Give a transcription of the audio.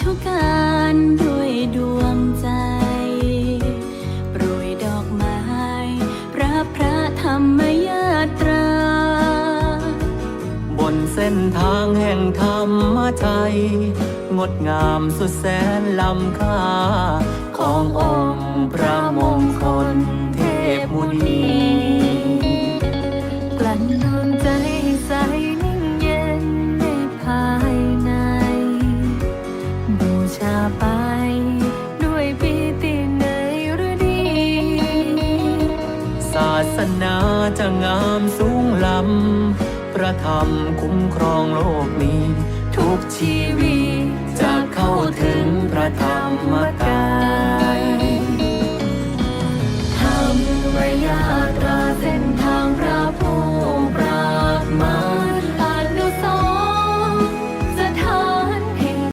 ธุการด้วยดวงใจ โปรยดอกไม้ รับพระธรรมยาตรา บนเส้นทางแห่งธรรมใจงดงามสุดแสนล้ำค่า สนาจะงามสูงล้ำพระธรรมคุ้มครองโลกนี้ ทุก